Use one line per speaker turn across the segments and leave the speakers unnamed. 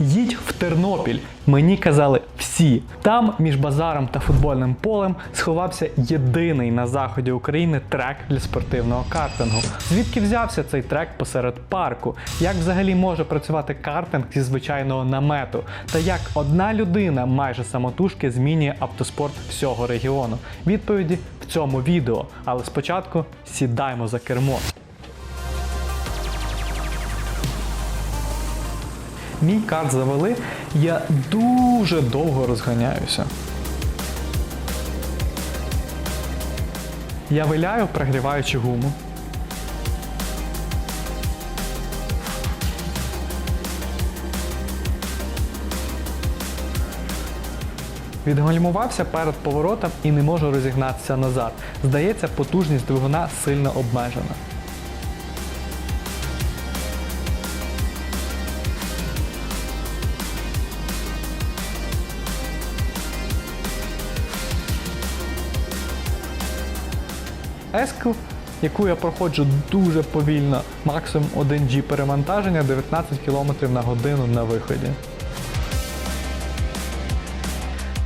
їдь в Тернопіль. Мені казали всі. Там між базаром та футбольним полем сховався єдиний на заході України трек для спортивного картингу. Звідки взявся цей трек посеред парку? Як взагалі може працювати картинг зі звичайного намету? Та як одна людина майже самотужки змінює автоспорт всього регіону? Відповіді в цьому відео. Але спочатку сідаємо за кермо. Мій карт завели, я дуже довго розганяюся. Я виляю, прогріваючи гуму. Відгальмувався перед поворотом і не можу розігнатися назад. Здається, потужність двигуна сильно обмежена. Еску, яку я проходжу дуже повільно, максимум 1G перевантаження 19 км на годину на виході.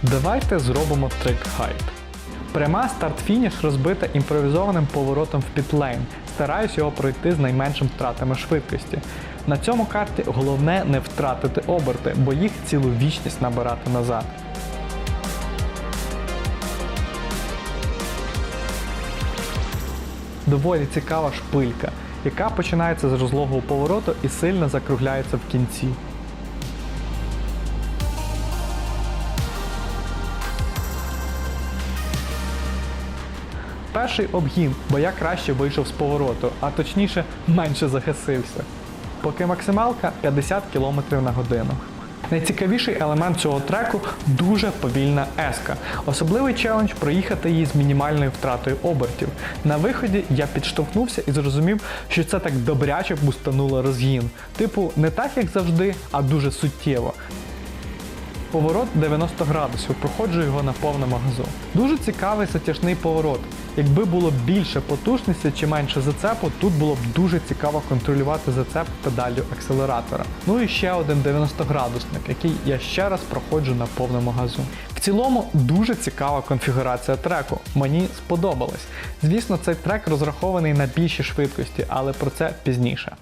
Давайте зробимо трик хайп. Пряма старт-фініш розбита імпровізованим поворотом в підлейн. Стараюсь його пройти з найменшим втратами швидкості. На цьому карті головне не втратити оберти, бо їх цілу вічність набирати назад. Доволі цікава шпилька, яка починається з розлогого повороту і сильно закругляється в кінці. Перший обгін, бо я краще вийшов з повороту, а точніше менше загасився. Поки максималка 50 км на годину. Найцікавіший елемент цього треку дуже повільна еска. Особливий челендж проїхати її з мінімальною втратою обертів. На виході я підштовхнувся і зрозумів, що це так добряче бустануло розгін. Типу, не так як завжди, а дуже суттєво. Поворот 90 градусів, проходжу його на повному газу. Дуже цікавий затяжний поворот. Якби було більше потужності чи менше зацепу, тут було б дуже цікаво контролювати зацеп педаллю акселератора. Ну і ще один 90-градусник, який я ще раз проходжу на повному газу. В цілому дуже цікава конфігурація треку. Мені сподобалось. Звісно, цей трек розрахований на більші швидкості, але про це пізніше.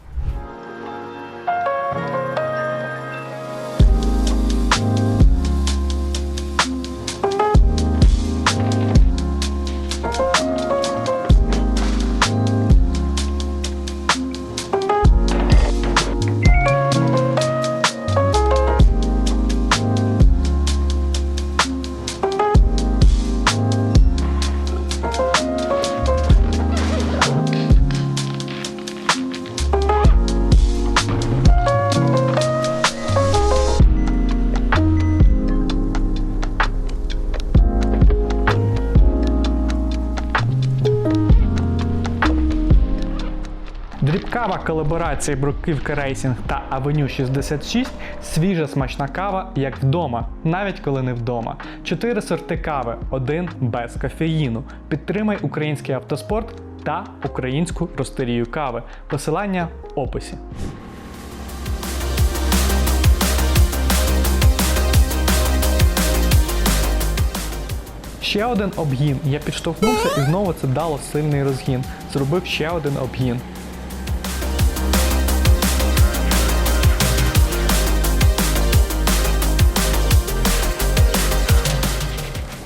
Дрібкава колаборації Бруківка Рейсінг та Авеню 66 свіжа смачна кава, як вдома, навіть коли не вдома. Чотири сорти кави, один без кофеїну. Підтримай український автоспорт та українську ростерію кави. Посилання в описі. Ще один обгін. Я підштовхнувся і знову це дало сильний розгін. Зробив ще один обгін.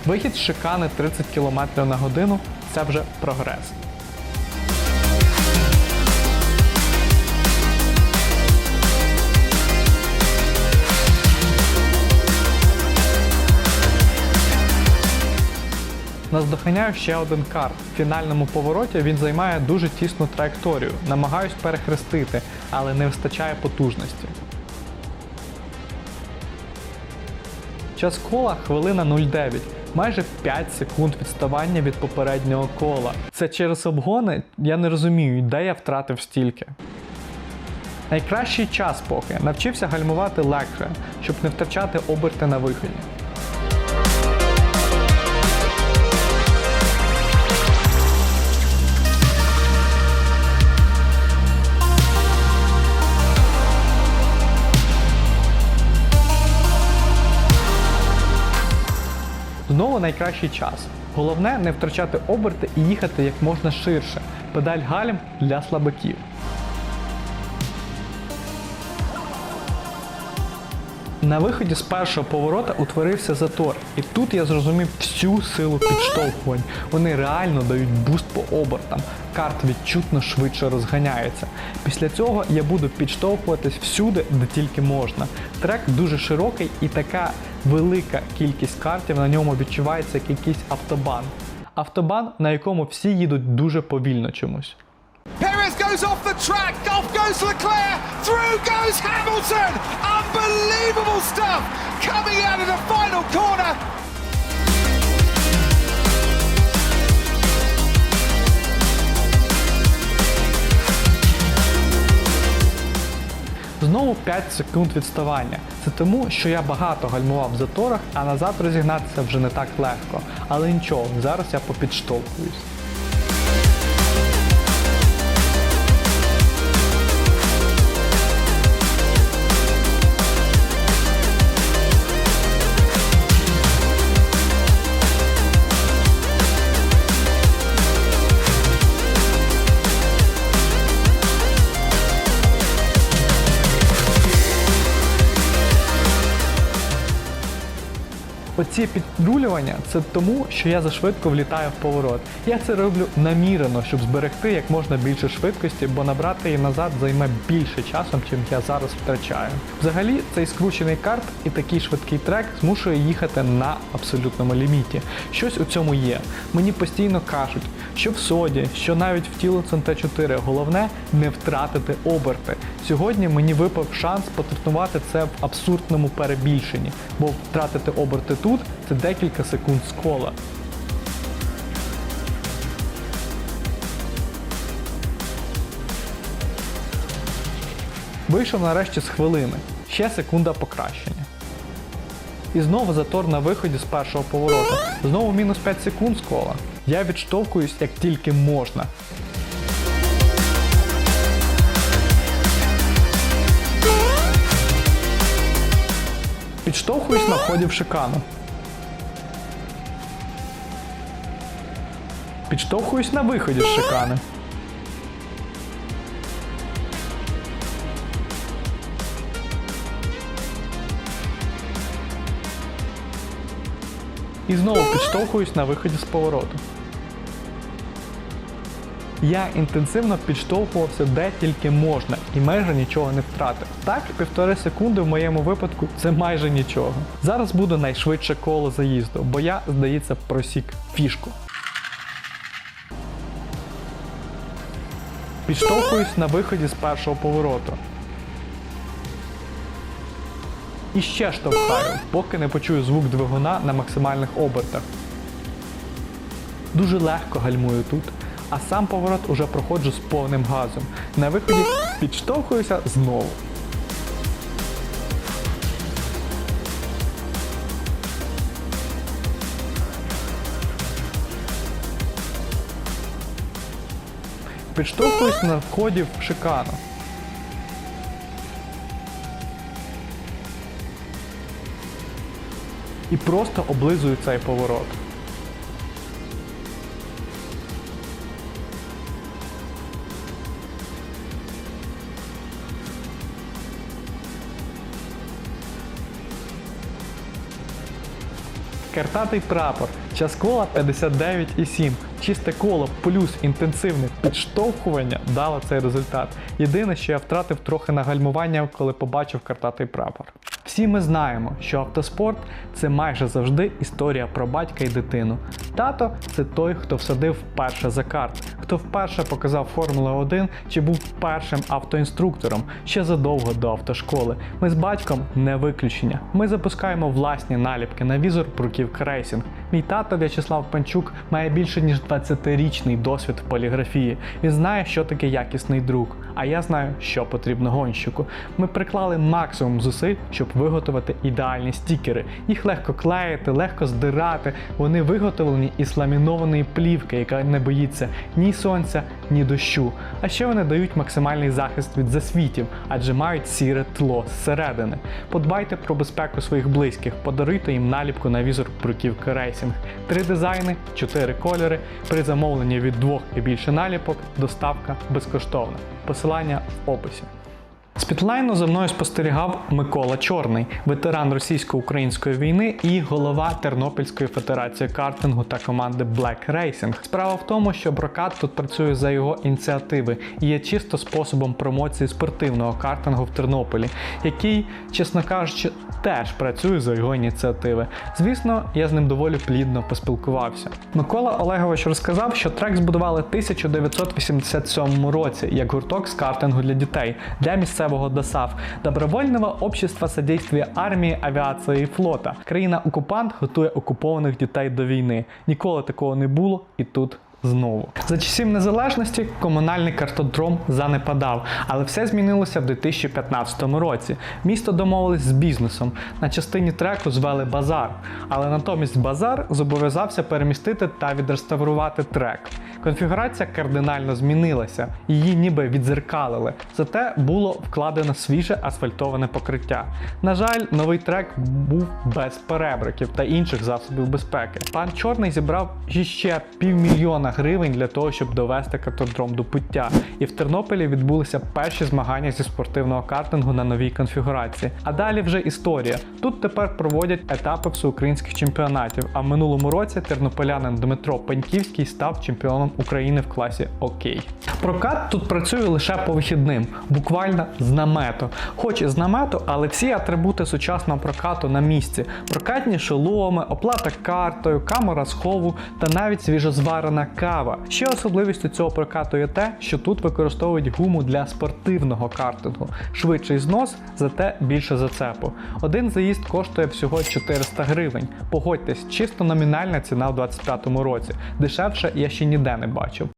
Вихід з шикани 30 км на годину це вже прогрес. Наздоганяю ще один карт. В фінальному повороті він займає дуже тісну траєкторію. Намагаюсь перехрестити, але не вистачає потужності. Час кола хвилина 0,9. Майже 5 секунд відставання від попереднього кола. Це через обгони я не розумію, де я втратив стільки. Найкращий час поки навчився гальмувати легше, щоб не втрачати оберти на виході. Знову найкращий час. Головне не втрачати оберти і їхати як можна ширше. Педаль гальм для слабаків. На виході з першого поворота утворився затор, і тут я зрозумів всю силу підштовхувань. Вони реально дають буст по обертам. Карт відчутно швидше розганяється. Після цього я буду підштовхуватись всюди, де тільки можна. Трек дуже широкий і така велика кількість картів на ньому відчувається як якийсь автобан. Автобан, на якому всі їдуть дуже повільно чомусь.
Goes off the track. Off goes Leclerc. Through goes Hamilton. Unbelievable stuff coming out of the final corner.
Знову 5 секунд відставання. Це тому, що я багато гальмував в заторах, а назад розігнатися вже не так легко. Але нічого, зараз я попідштовхуюсь. Оці підрулювання це тому, що я зашвидко влітаю в поворот. Я це роблю намірено, щоб зберегти як можна більше швидкості, бо набрати її назад займе більше часу, чим я зараз втрачаю. Взагалі, цей скручений карт і такий швидкий трек змушує їхати на абсолютному ліміті. Щось у цьому є. Мені постійно кажуть, що в соді, що навіть в тіло т 4 головне не втратити оберти. Сьогодні мені випав шанс потренувати це в абсурдному перебільшенні, бо втратити оберти тут це декілька секунд з кола. Вийшов нарешті з хвилини. Ще секунда покращення. І знову затор на виході з першого повороту. Знову мінус 5 секунд з кола. Я відштовхуюсь як тільки можна. Підштовхуюсь на вході в шикану. Підштовхуюсь на виході з шикани. І знову підштовхуюсь на виході з повороту. Я інтенсивно підштовхувався де тільки можна і майже нічого не втратив. Так, півтори секунди в моєму випадку це майже нічого. Зараз буде найшвидше коло заїзду, бо я, здається, просік фішку. Підштовхуюсь на виході з першого повороту. І ще штовхаю, поки не почую звук двигуна на максимальних обертах. Дуже легко гальмую тут, а сам поворот уже проходжу з повним газом. На виході підштовхуюся знову. Підштовхуюсь на вході в шикану. І просто облизую цей поворот. Картатий прапор, час кола 59,7. Чисте коло плюс інтенсивне підштовхування дало цей результат. Єдине, що я втратив трохи на гальмування, коли побачив картатий прапор. Всі ми знаємо, що автоспорт це майже завжди історія про батька і дитину. Тато це той, хто всадив вперше за карт, хто вперше показав Формула 1 чи був першим автоінструктором ще задовго до автошколи. Ми з батьком не виключення. Ми запускаємо власні наліпки на візор бруківка рейсінг. Мій тато В'ячеслав Панчук має більше ніж 20-річний досвід в поліграфії. Він знає, що таке якісний друк, а я знаю, що потрібно гонщику. Ми приклали максимум зусиль, щоб виготовити ідеальні стікери. Їх легко клеїти, легко здирати. Вони виготовлені із ламінованої плівки, яка не боїться ні сонця, ні дощу. А ще вони дають максимальний захист від засвітів, адже мають сіре тло зсередини. Подбайте про безпеку своїх близьких, подаруйте їм наліпку на візор бруківки рейсінг. Три дизайни, чотири кольори. При замовленні від двох і більше наліпок доставка безкоштовна. Посилання в описі. З підлайну за мною спостерігав Микола Чорний, ветеран російсько-української війни і голова Тернопільської федерації картингу та команди Black Racing. Справа в тому, що прокат тут працює за його ініціативи і є чисто способом промоції спортивного картингу в Тернополі, який, чесно кажучи, теж працює за його ініціативи. Звісно, я з ним доволі плідно поспілкувався. Микола Олегович розказав, що трек збудували 1987 році як гурток з картингу для дітей для місцевого ДОСАВ Добровольного общества содействия армії, авіації і флота. Країна-окупант готує окупованих дітей до війни. Ніколи такого не було і тут. Знову за часів незалежності комунальний картодром занепадав, але все змінилося в 2015 році. Місто домовилось з бізнесом. На частині треку звели базар, але натомість базар зобов'язався перемістити та відреставрувати трек. Конфігурація кардинально змінилася, її ніби відзеркалили, зате було вкладено свіже асфальтоване покриття. На жаль, новий трек був без перебриків та інших засобів безпеки. Пан Чорний зібрав ще півмільйона гривень для того, щоб довести картодром до пуття. І в Тернополі відбулися перші змагання зі спортивного картингу на новій конфігурації. А далі вже історія. Тут тепер проводять етапи всеукраїнських чемпіонатів. А в минулому році тернополянин Дмитро Паньківський став чемпіоном України в класі Окей. Прокат тут працює лише по вихідним, буквально з намету. Хоч і з намету, але всі атрибути сучасного прокату на місці: прокатні шоломи, оплата картою, камера схову та навіть свіжозварена кава. Ще особливістю цього прокату є те, що тут використовують гуму для спортивного картингу. Швидший знос, зате більше зацепу. Один заїзд коштує всього 400 гривень. Погодьтесь, чисто номінальна ціна в 2025 році. Дешевше я ще ніде не бачив.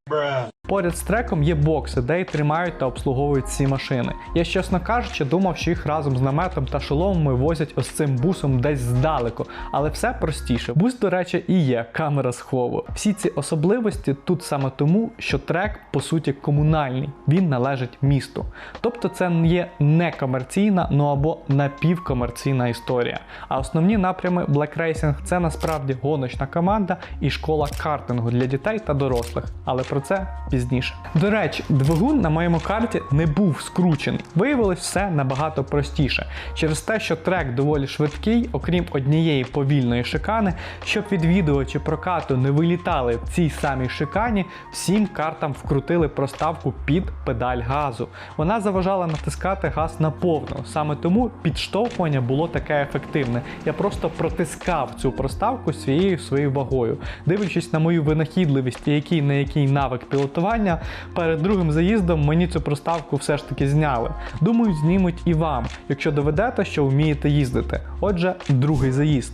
Поряд з треком є бокси, де й тримають та обслуговують ці машини. Я чесно кажучи, думав, що їх разом з наметом та шоломами возять ось цим бусом десь здалеку, але все простіше. Бус, до речі, і є камера схову. Всі ці особливості тут саме тому, що трек по суті комунальний, він належить місту. Тобто це є не комерційна, ну або напівкомерційна історія. А основні напрями Black Racing це насправді гоночна команда і школа картингу для дітей та дорослих. Але про це пізніше. До речі, двигун на моєму карті не був скручений. Виявилось все набагато простіше. Через те, що трек доволі швидкий, окрім однієї повільної шикани, щоб відвідувачі прокату не вилітали в цій самій шикані, всім картам вкрутили проставку під педаль газу. Вона заважала натискати газ на повну. Саме тому підштовхування було таке ефективне. Я просто протискав цю проставку своєю своєю вагою. Дивлячись на мою винахідливість і який на який навик пілотування, перед другим заїздом мені цю проставку все ж таки зняли. Думаю, знімуть і вам, якщо доведете, що вмієте їздити. Отже, другий заїзд.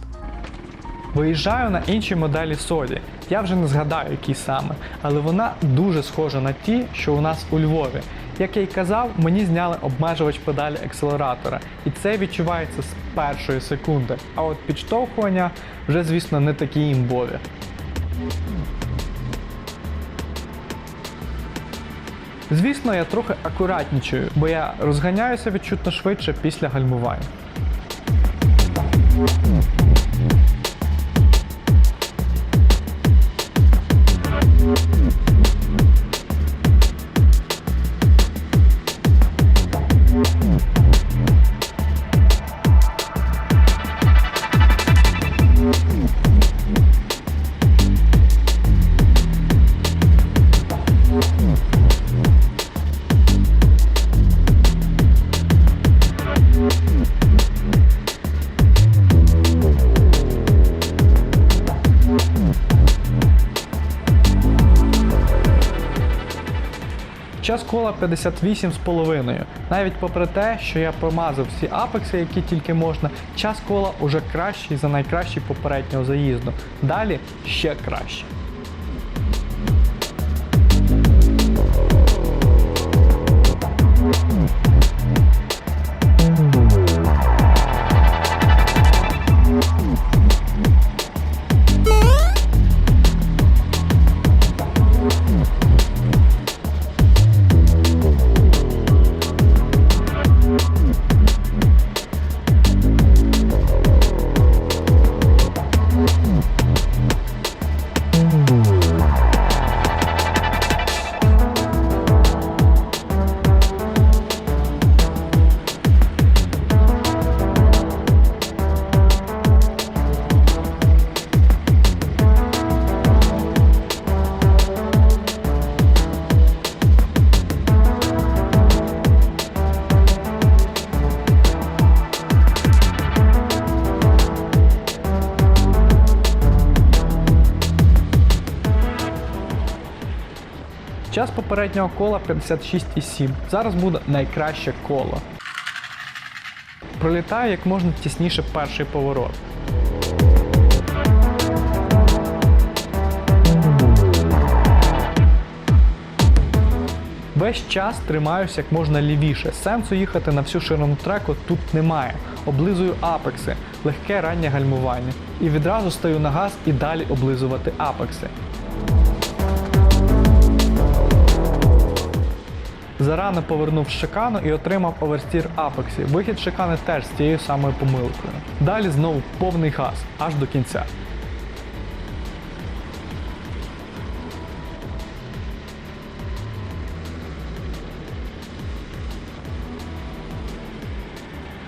Виїжджаю на іншій моделі Соді. Я вже не згадаю, які саме, але вона дуже схожа на ті, що у нас у Львові. Як я й казав, мені зняли обмежувач педалі акселератора, і це відчувається з першої секунди. А от підштовхування вже, звісно, не такі імбові. Звісно, я трохи акуратнічую, бо я розганяюся відчутно швидше після гальмування. Час кола 58,5. Навіть попри те, що я промазав всі апекси, які тільки можна, час кола уже кращий за найкращий попереднього заїзду. Далі ще краще. Час попереднього кола 56,7. Зараз буде найкраще коло. Пролітаю як можна тісніше перший поворот. Весь час тримаюся як можна лівіше. Сенсу їхати на всю ширину треку тут немає. Облизую апекси, легке раннє гальмування. І відразу стаю на газ і далі облизувати апекси. Зарано повернув шикану і отримав оверстір апексі. Вихід шикани теж з тією самою помилкою. Далі знову повний газ аж до кінця.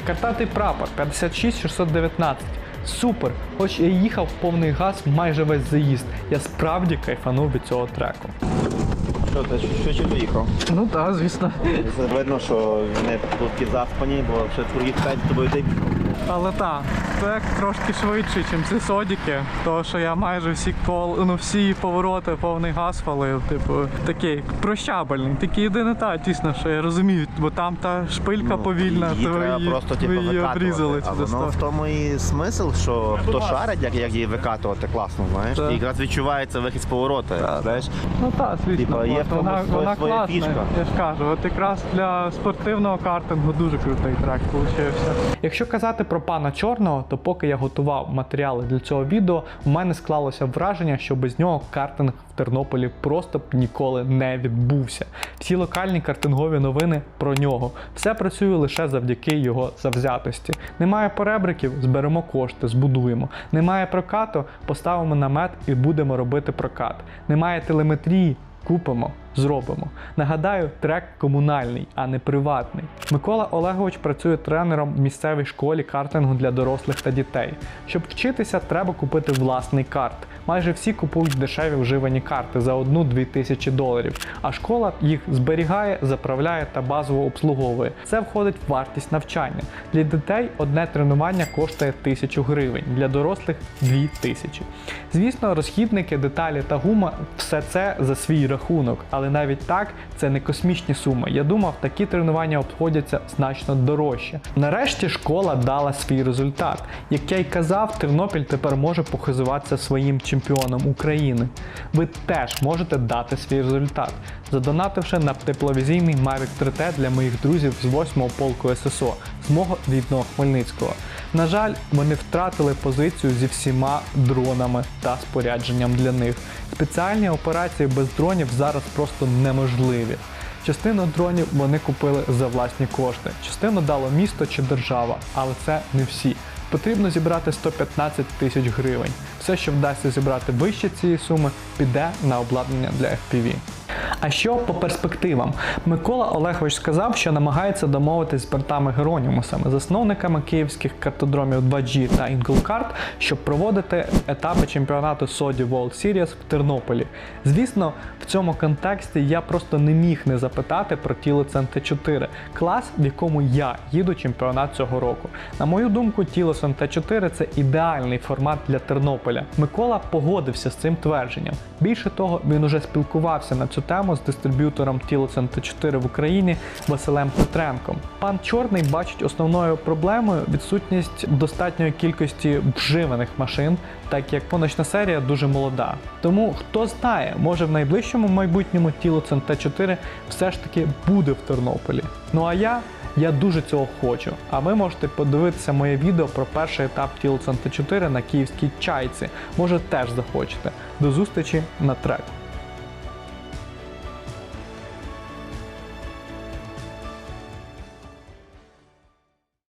Картатий прапор 56619. Супер! Хоч я їхав повний газ майже весь заїзд. Я справді кайфанув від цього треку.
Що ти що чи доїхав?
Ну так, звісно.
Видно, що вони тут заспані, бо ще других п'ять з тобою йти.
Але так, трек трошки швидший, ніж ці содіки. Тому що я майже всі кол, ну всі повороти повний газ валив. Типу, такий прощабельний. Тільки єдине та дійсно, що я розумію, бо там та шпилька повільна,
Ну, Її
то
треба
її,
просто типу,
ви її обрізали
А воно в тому і смисл, що хто шарить, як, як її викатувати, класно, знаєш.
Так.
І якраз відчувається вихід з повороту. Знаєш,
Ну так, звісно,
Типа, є в тому
вона,
своя-
вона
своя
класна,
фішка.
я ж кажу, от якраз для спортивного картингу дуже крутий трек получився. Якщо казати про пана чорного, то поки я готував матеріали для цього відео, у мене склалося враження, що без нього картинг в Тернополі просто б ніколи не відбувся. Всі локальні картингові новини про нього. Все працює лише завдяки його завзятості. Немає перебриків, зберемо кошти, збудуємо. Немає прокату, поставимо намет і будемо робити прокат. Немає телеметрії, купимо, зробимо. Нагадаю, трек комунальний, а не приватний. Микола Олегович працює тренером в місцевій школі картингу для дорослих та дітей. Щоб вчитися, треба купити власний карт. Майже всі купують дешеві вживані карти за одну-дві тисячі доларів, а школа їх зберігає, заправляє та базово обслуговує. Це входить в вартість навчання. Для дітей одне тренування коштує тисячу гривень, для дорослих дві тисячі. Звісно, розхідники, деталі та гума все це за свій рахунок, але навіть так це не космічні суми. Я думав, такі тренування обходяться значно дорожче. Нарешті школа дала свій результат. Як я й казав, Тернопіль тепер може похизуватися своїм чемпіоном України. Ви теж можете дати свій результат, задонативши на тепловізійний Mavic 3T для моїх друзів з 8-го полку ССО з мого рідного Хмельницького. На жаль, вони втратили позицію зі всіма дронами та спорядженням для них. Спеціальні операції без дронів зараз просто неможливі. Частину дронів вони купили за власні кошти, частину дало місто чи держава, але це не всі. Потрібно зібрати 115 тисяч гривень. Все, що вдасться зібрати вище цієї суми, піде на обладнання для FPV. А що по перспективам? Микола Олегович сказав, що намагається домовитись з братами Геронімусами, засновниками київських картодромів 2G та Inglekart, щоб проводити етапи чемпіонату Sodi World Series в Тернополі. Звісно, в цьому контексті я просто не міг не запитати про Тілоцен Т4, клас, в якому я їду чемпіонат цього року. На мою думку, Тілоцен Т4 це ідеальний формат для Тернополя. Микола погодився з цим твердженням. Більше того, він уже спілкувався на цю тему з дистриб'ютором Тілоцен Т4 в Україні Василем Петренком. Пан Чорний бачить основною проблемою відсутність достатньої кількості вживаних машин, так як поночна серія дуже молода. Тому хто знає, може в найближчому майбутньому Тілоцен Т4 все ж таки буде в Тернополі. Ну а я. Я дуже цього хочу. А ви можете подивитися моє відео про перший етап Тілоцен Т4 на київській чайці. Може теж захочете. До зустрічі на треку.